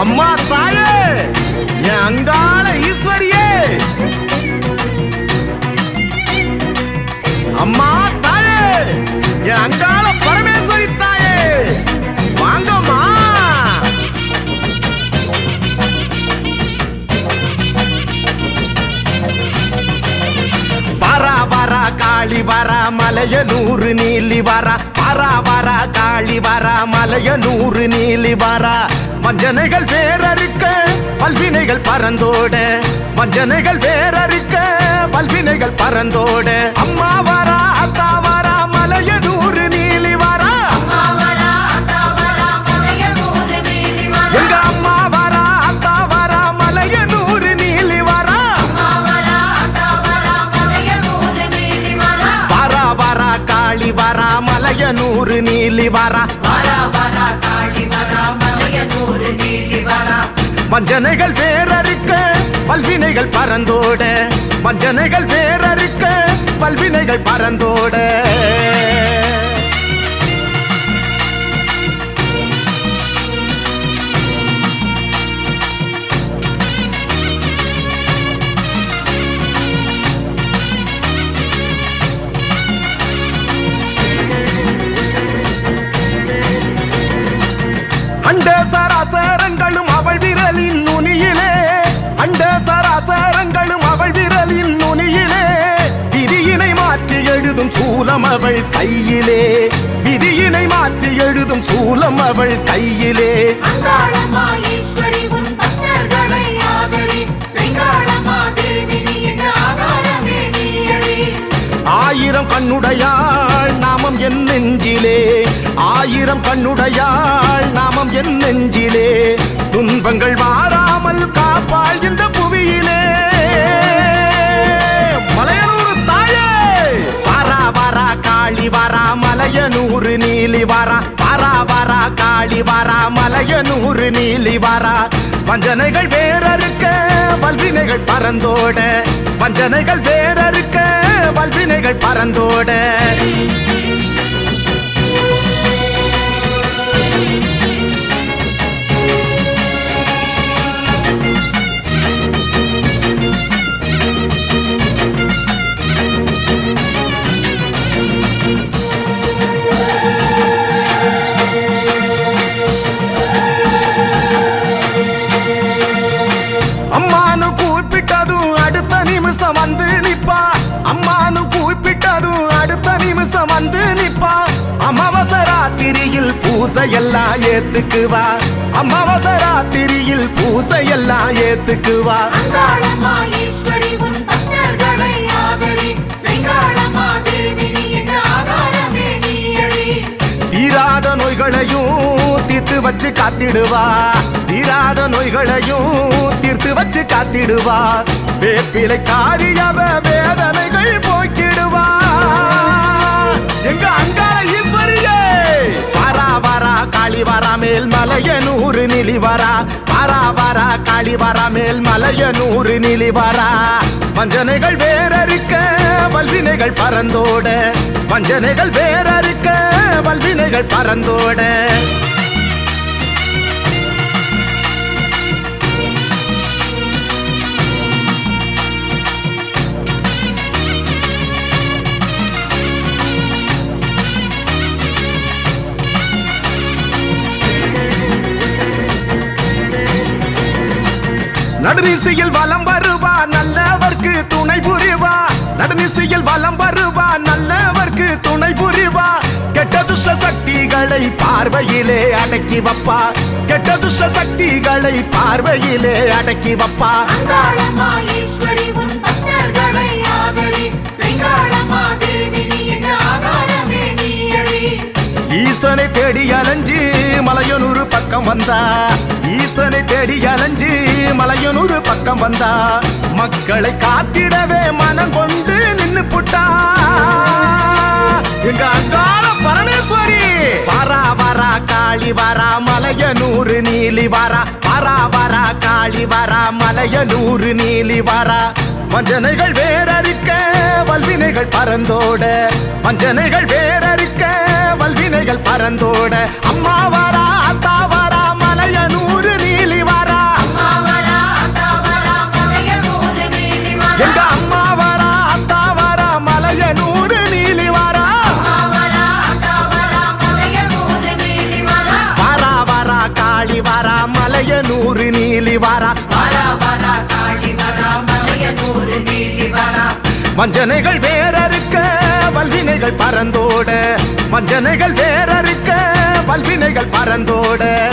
அம்மா தாயே என் அங்காள ஈஸ்வரியே. அம்மா தாயே என் அங்காள பரமேஸ்வரி தாயே. வாங்கம்மா. வரா வரா காளி வரா மலைய நூறு நீலி வரா. வரா வரா காளி வரா மலைய நூறு நீலி வரா. வஞ்சனைகள் வேறறுக்க பல்வினைகள் பறந்தோட. வஞ்சனைகள் வேறறுக்க பல்வினைகள் பறந்தோட. அம்மா வரா அத்தா நூறு நீலி வரா வஞ்சனைகள் வேறறுக்க பல்வினைகள் பறந்தோட வஞ்சனைகள் வேறறுக்க பல்வினைகள் பறந்தோட சூலம் அவள் கையிலே. விதியினை மாற்றி எழுதும் சூலம் அவள் கையிலே ஆயிரம் கண்ணுடையாள் நாமம் என் நெஞ்சிலே. ஆயிரம் கண்ணுடையாள் நாமம் என் நெஞ்சிலே. துன்பங்கள் வாராமல் காப்பாள் இந்த வாரா வாரா வாரா காளி வரா மலையனூர் நீலி வாரா. வஞ்சனைகள் வேறறுக்க வல்வினைகள் பறந்தோட. வஞ்சனைகள் வேறறுக்க வல்வினைகள் பறந்தோட. பூசையெல்லாம் ஏத்துக்குவா. அமாவாசை ராத்திரியில் பூசையெல்லாம் ஏத்துக்குவா. தீராத நோய்களையும் தீர்த்து வச்சு காத்திடுவா. தீராத நோய்களையும் தீர்த்து வச்சு காத்திடுவா. வேப்பிலை காரியவ வேதனைகள் போக்கிடுவா. வரா காளி வரா மேல் மலைய நூறு நிலி வரா வரா வரா காளி வரா மேல் மலைய நூறு நிலி வரா வஞ்சனைகள் வேறறுக்க வல்வினைகள் பறந்தோட. வஞ்சனைகள் வேறறுக்க வல்வினைகள் பறந்தோட. நடுநிசையில் வலம் வருவா நல்லவர்க்கு துணை புரிவா. நடுநிசையில் வலம் வருவா நல்லவர்க்கு துணை புரிவா. கெட்ட துஷ்ட சக்திகளை பார்வையிலே அடக்கி வப்பா. கெட்ட துஷ்ட சக்திகளை பார்வையிலே அடக்கி வப்பா. ஈசனை தேடி அலைஞ்சு மலையனூர் பக்கம் வந்தா. ஈசனை தேடி அலைஞ்சு மலையனூர் பக்கம் வந்தா. மக்களை காத்திடவே மனம் கொண்டு நின்னு புட்டா. எங்க அங்காள பரமேஸ்வரி வரா வரா காளி வரா மலையனூர் நீலி வரா. வரா வரா காளி வரா மலையனூர் நீலி வரா. வஞ்சனைகள் வேறறுக்க வல்வினைகள் பறந்தோட. வஞ்சனைகள் வேறறுக்க வல்வினைகள் பறந்தோட. அம்மா வாரா அத்தா வாரா மலையனூறு நீலி வாரா. எங்க அம்மா வாரா அத்தா வாரா மலையனூறு நீலி வாரா. வாரா வாரா காளி வாரா மலையனூறு நீலி நீலி வாரா. வஞ்சனைகள் வேற இருக்க வல்வினைகள் பறந்தோட. வஞ்சனைகள் வேறறுக்க வல்வினைகள் பறந்தோட.